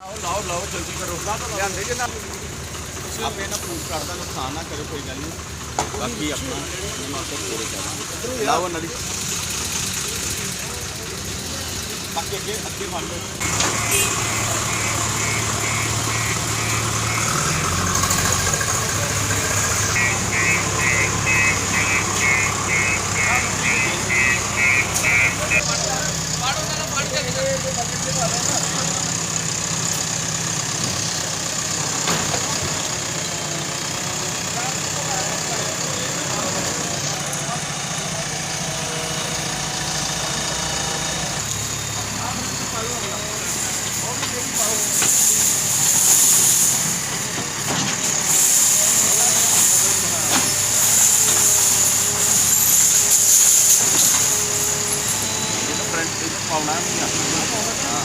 ਲਾਓ ਲਾਓ ਜਲਦੀ ਕਰੋ। ਲਿਆਂਦੇ ਜੇ ਨਾ। ਤੁਸੀਂ ਆਪੇ ਇਹਨਾਂ ਪ੍ਰੂਫ ਕਰਦਾ ਨੁਕਸਾਨ ਨਾ ਕਰੋ ਕੋਈ ਗੱਲ ਨਹੀਂ। ਬਾਕੀ ਆਪਣਾ ਮਾਸਟਰ ਪੂਰੇ ਕਰਾਂਗੇ। ਲਾਓ ਉਹਨਾਂ ਦੀ। ਬਾਕੀ ਅੱਗੇ ਅੱਗੇ ਫੜ ਲਓ ਇਹਨੂੰ ਪ੍ਰਿੰਟ ਇਹਨੂੰ ਪਾਉਣਾ ਨਹੀਂ ਆ ਹਾਂ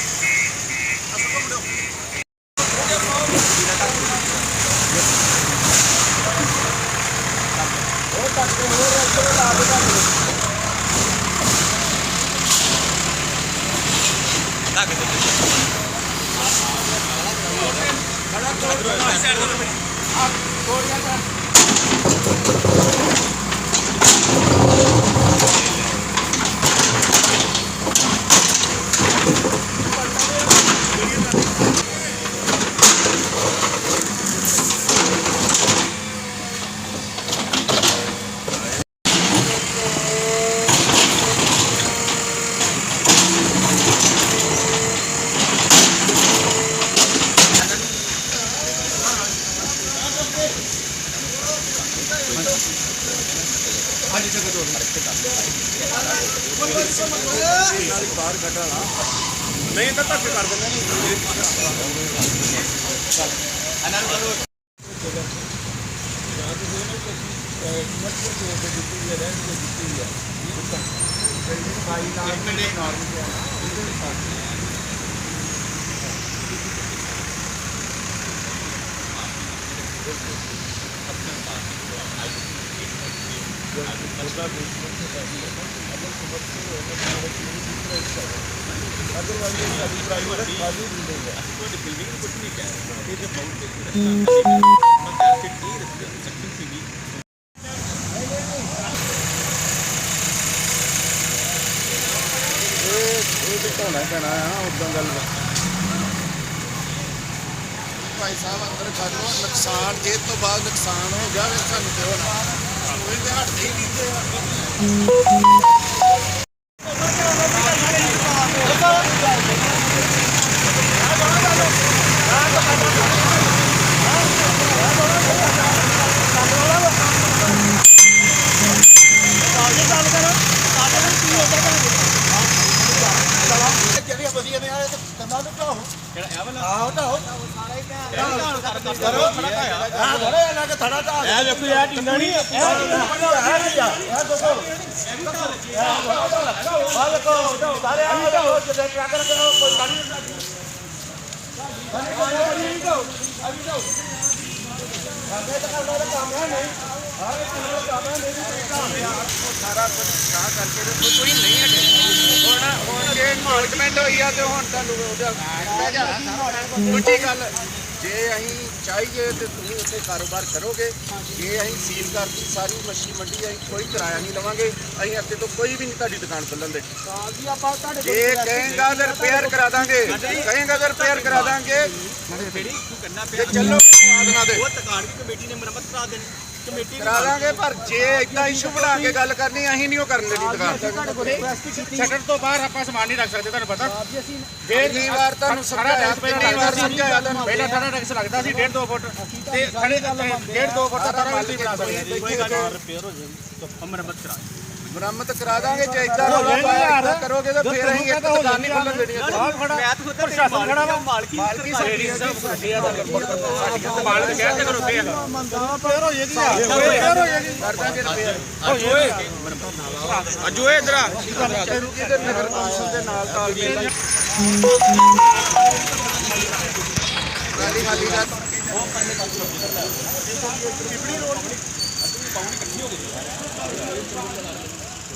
Andrew, Andrew. ਨਹੀਂ ਤਾਂ ਧੱਕੇ ਕਰ ਦਿੰਦੇ ਇਹ ਤੇ ਢੋਣਾ ਹੀ ਪੈਣਾ ਆ ਉਦਾਂ ਗੱਲ ਭਾਈ ਸਾਹਿਬ ਅੰਦਰ ਕਰ ਲਓ ਨੁਕਸਾਨ ਜੇ ਤੋਂ ਬਾਅਦ ਨੁਕਸਾਨ ਹੋ ਗਿਆ ਫਿਰ ਸਾਨੂੰ ਤੇ ਹੋਣਾ ਉਹ ਤੇ ਹਟਦੇ ਹੀ ਨਹੀਂ ਤੇ Thank you. ਕਿਹੜਾ ਇਹ ਵਾਲਾ ਆਹੋ। ਢਾਓ ਕਰੋ ਖੜਾ ਆ ਆ ਥੋੜੇ ਇਹਨਾਂ ਕੇ ਥੜਾ ਢਾ ਇਹ ਵੇਖੋ ਇਹ ਟਿੰਗਾ ਨਹੀਂ ਇਹ ਦੇਖੋ ਸਾਰੇ ਆ। ਢਾਓ ਜਿਹੜੇ ਟਰੱਕ ਕਰੋ ਕੋਈ ਗਾੜੀ ਨਹੀਂ। ਸਾਰਾ ਕੁਝ ਕਾ ਕਰਕੇ ਤੇ ਕੋਈ ਕੋਈ ਨਹੀਂ ਹਟੇ ਹੁਣ ਹੁਣ ਜੇ ਅਨਾਉਂਸਮੈਂਟ ਹੋਈ ਆ ਤੇ ਹੁਣ ਤੁਹਾਨੂੰ ਉਹਦਾ ਦੂਜੀ ਗੱਲ, ਜੇ ਅਸੀਂ ਚਾਹੀਏ ਤੇ ਤੁਸੀਂ ਉੱਥੇ ਕਾਰੋਬਾਰ ਕਰੋਗੇ, ਜੇ ਅਸੀਂ ਸੀਲ ਕਰਤੀ, ਸਾਰੀ ਮੱਛੀ ਮੰਡੀ ਅਸੀਂ ਕੋਈ ਕਿਰਾਇਆ ਨਹੀਂ ਲਵਾਂਗੇ, ਅਸੀਂ ਅੱਗੇ ਤੋਂ ਕੋਈ ਵੀ ਨਹੀਂ ਤੁਹਾਡੀ ਦੁਕਾਨ ਖੋਲਣ ਦੇ ਜੀ ਆਪਾਂ ਤੁਹਾਡੇ ਜੇ ਕਹੇਗਾ ਤੇ ਰਿਪੇਅਰ ਕਰਾ ਦਾਂਗੇ, ਕਹੇਗਾ ਤੇ ਰਿਪੇਅਰ ਕਰਾ ਦਾਂਗੇ ਜਿਹੜੀ ਤੂੰ ਕਰਨਾ ਤੇ ਚੱਲੋ ਆਦਨਾ ਦੇ ਉਹ ਤਕਾਨ ਦੀ ਕਮੇਟੀ ਨੇ ਮੁਰੰਮਤ ਕਰਾ ਦੇਣੀ। ਕਮੇਟੀ ਕਰਾ ਦਾਂਗੇ ਪਰ ਜੇ ਇਦਾਂ ਇਸ਼ੂ ਬਣਾ ਕੇ ਗੱਲ ਕਰਨੀ ਅਸੀਂ ਨਹੀਂ ਉਹ ਕਰਨ ਦੇਣੀ ਦੁਕਾਨ। ਸ਼ਟਰ ਤੋਂ ਬਾਹਰ ਆਪਾਂ ਸਮਾਨ ਨਹੀਂ ਰੱਖ ਸਕਦੇ ਤੁਹਾਨੂੰ ਪਤਾ। ਕਿੰਨੀ ਵਾਰ ਤੁਹਾਨੂੰ ਸਾਰਾ ਸਮਝਾਇਆ ਕਿੰਨੀ ਵਾਰ ਸਮਝਾਇਆ ਤੁਹਾਨੂੰ ਪਹਿਲਾਂ ਸਾਰਾ ਟੈਕਸ ਲੱਗਦਾ ਸੀ 1.5 2 ਫੁੱਟ। ਤੇ ਖੜੇ 1.5 2 ਫੁੱਟ ਦਾ ਸਾਰਾ ਨਹੀਂ ਬਣਾ ਸਕਦੇ। ਕੋਈ ਗੱਲ ਮੁਰੰਮਤ ਕਰਾ ਦਾਂਗੇ ਜੇ ਇਦਾਂ ਰੌਲਾ ਪਾਇਆ ਕਰੋਗੇ ਤਾਂ ਫਿਰ ਅਸੀਂ ਇੱਕ ਦੁਕਾਨ ਨਹੀਂ ਖੁੱਲਣ ਦੇਣੀ ਇੱਥੇ। ਪ੍ਰਸ਼ਾਸਨ ਖੜਾ ਵਾ। ਮਾਲਕੀ ਸਾਡੀ ਹੈ। ਜੀ। ਮਾਲਕ ਕਹਿ ਕੇ ਰੁਕੇ ਆ ਕਰ ਦਾਂਗੇ ਰਿਪੇਅਰ ਅਜੂ ਇਧਰ ਆ। ਰੁਕੀ ਤੇ ਨਗਰ ਕੌਂਸਲ ਦੇ ਨਾਲ ਤਾਲਮੇਲ ਨਾਲ ਖਾਲੀ ਖਾਲੀ ਦਾ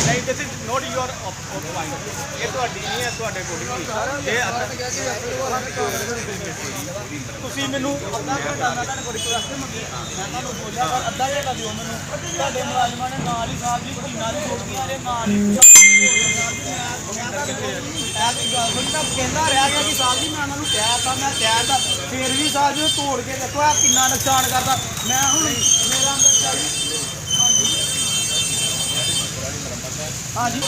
ਨਹੀਂ this is not your point ਇਹ ਤੁਹਾਡੀ ਨਹੀਂ ਹੈ ਤੁਹਾਡੇ ਕੋਲ ਨਹੀਂ ਇਹ ਤੁਸੀਂ ਮੈਨੂੰ ਅੱਧਾ ਘੰਟਾ ਮੈਂ ਤੁਹਾਡੇ ਕੋਲ ਰਿਕੁਐਸਟ ਮੰਗੀ। ਮੈਂ ਤੁਹਾਨੂੰ ਬੋਲਿਆ ਪਰ ਅੱਧਾ ਘੰਟਾ ਦਿਓ ਮੈਨੂੰ। ਤੁਹਾਡੇ ਮੁਲਾਜ਼ਮਾਂ ਨੇ ਨਾਲ ਹੀ ਸਾਹਿਬ ਜੀ ਮਹੀਨਾ ਦੀ ਛੋਟੀਆਂ ਦੇ ਨਾਲ ਹੀ ਮੈਂ ਕਹਿੰਦਾ ਰਿਹਾ ਗਿਆ ਕਿ ਸਾਹਿਬ ਜੀ ਮੈਂ ਉਹਨਾਂ ਨੂੰ ਕਹਿ ਤਾ ਮੈਂ ਕਹਿ ਤਾ ਫਿਰ ਵੀ ਸਾਹਿਬ ਜੀ ਤੋੜ ਕੇ ਦੇਖੋ ਆ ਕਿੰਨਾ ਨੁਕਸਾਨ ਕਰਦਾ। ਮੈਂ ਹੁਣ ਮੇਰਾ ਅੰਦਰ ਚੱਲ ਹਾਂਜੀ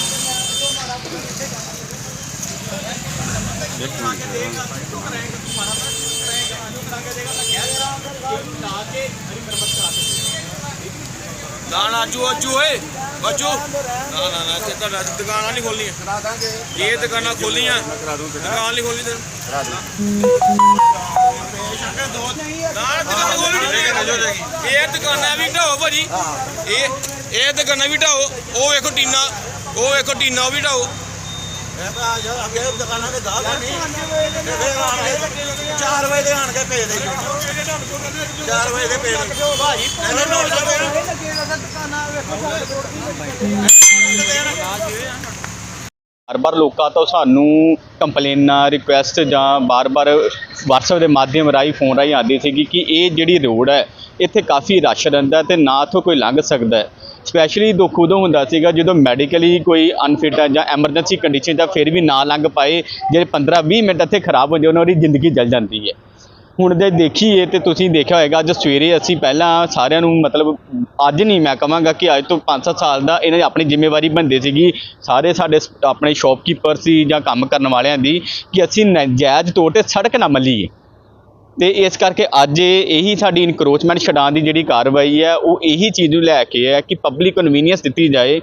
ਨਾ ਨਾ ਅਜੂ ਅਜੂ ਓਏ ਅਜੂ ਨਾ ਨਾ ਨਾ ਤੇ ਤੁਹਾਡਾ ਦੁਕਾਨਾਂ ਨਹੀਂ ਖੋਲੀਆਂ ਕਰਾ ਦਾਂਗੇ ਇਹ ਦੁਕਾਨਾਂ ਖੋਲੀਆਂ ਦੁਕਾਨ ਨਹੀਂ ਖੋਲੀ ਤੇ ਨਾ ਨਾ ਦੁਕਾਨ ਖੋਲੀ ਨਹੀਂ ਇਹ ਦੁਕਾਨਾਂ ਵੀ ਢਾਓ ਭਾਜੀ ਇਹ ਇਹ ਦੁਕਾਨਾਂ ਵੀ ਢਾਓ ਉਹ ਵੇਖੋ ਟੀਨਾ ਉਹ ਵੇਖੋ ਟੀਨਾ ਉਹ ਵੀ ਢਾਓ। ਅੱਗੇ ਦੁਕਾਨਾਂ ਦੇ ਗਾਹਕ ਨਹੀਂ ਚਾਰ ਵਜੇ ਦੇ ਆਣ ਕੇ ਭੇਜ ਦੇ 4 ਵਜੇ ਦੇ ਭੇਜ ਦੇ ਭਾਜੀ ਇਹਨੇ ਨੋਟ ਬਾਰ-ਬਾਰ ਲੋਕਾਂ ਤੋਂ ਸਾਨੂੰ ਕੰਪਲੇਨਾਂ ਰਿਕੁਐਸਟ ਜਾਂ ਬਾਰ-ਬਾਰ WhatsApp ਦੇ ਮਾਧਿਅਮ ਰਾਹੀਂ ਫੋਨ ਰਾਹੀਂ ਆਉਂਦੀ ਸੀਗੀ ਕਿ ਇਹ ਜਿਹੜੀ ਰੋਡ ਹੈ ਇੱਥੇ ਕਾਫੀ ਰਸ਼ ਰਹਿੰਦਾ ਤੇ ਨਾ ਇੱਥੋਂ ਕੋਈ ਲੰਘ ਸਕਦਾ ਹੈ। ਸਪੈਸ਼ਲੀ ਦੁੱਖ ਉਦੋਂ ਹੁੰਦਾ ਸੀਗਾ ਜਦੋਂ ਮੈਡੀਕਲੀ ਕੋਈ ਅਨਫਿਟ ਹੈ ਜਾਂ ਐਮਰਜੈਂਸੀ ਕੰਡੀਸ਼ਨ ਦਾ ਫਿਰ ਵੀ ਨਾ ਲੰਘ ਪਾਏ ਜਿਹੜੇ 15-20 ਮਿੰਟ ਇੱਥੇ ਖਰਾਬ ਹੋ ਜਾਂਦੇ ਉਹਨਾਂ ਦੀ ਜ਼ਿੰਦਗੀ ਜਲ ਜਾਂਦੀ ਹੈ। ਹੁਣ ਜੇ ਦੇਖੀਏ ਤੇ ਤੁਸੀਂ ਦੇਖਿਆ ਹੋਏਗਾ, ਅੱਜ ਸਵੇਰੇ ਅਸੀਂ ਪਹਿਲਾਂ ਸਾਰਿਆਂ ਨੂੰ ਮਤਲਬ ਅੱਜ ਨਹੀਂ ਮੈਂ ਕਹਾਂਗਾ ਕਿ ਅੱਜ ਤੋਂ 5-7 ਸਾਲ ਦਾ ਇਹਨਾਂ ਦੀ ਆਪਣੀ ਜ਼ਿੰਮੇਵਾਰੀ ਬੰਦੇ ਸੀਗੀ। ਸਾਰੇ ਸਾਡੇ ਸ- ਆਪਣੇ ਸ਼ਾਪਕੀਪਰ ਸੀ ਜਾਂ ਕੰਮ ਕਰਨ ਵਾਲਿਆਂ ਦੀ ਕਿ ਅਸੀਂ ਨਜਾਇਜ਼ ਤੌਰ ਤੇ ਸੜਕ ਨਾ ਮੱਲੀਏ। ਤੇ ਇਸ ਕਰਕੇ ਅੱਜ ਇਹੀ ਸਾਡੀ ਇਨਕਰੋਚਮੈਂਟ ਛਡਾਉਣ ਦੀ ਜਿਹੜੀ ਕਾਰਵਾਈ ਹੈ, ਉਹ ਇਹੀ ਚੀਜ਼ ਨੂੰ ਲੈ ਕੇ ਹੈ ਕਿ ਪਬਲਿਕ ਕਨਵੀਨੀਅੰਸ ਦਿੱਤੀ ਜਾਏ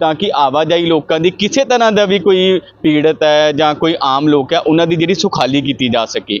ਤਾਂ ਕਿ ਆਵਾਜਾਈ ਲੋਕਾਂ ਦੀ ਕਿਸੇ ਤਰ੍ਹਾਂ ਦਾ ਵੀ ਕੋਈ ਪੀੜਤ ਹੈ ਜਾਂ ਕੋਈ ਆਮ ਲੋਕ ਹੈ, ਉਹਨਾਂ ਦੀ ਜਿਹੜੀ ਸੁਖਾਲੀ ਕੀਤੀ ਜਾ ਸਕੇ।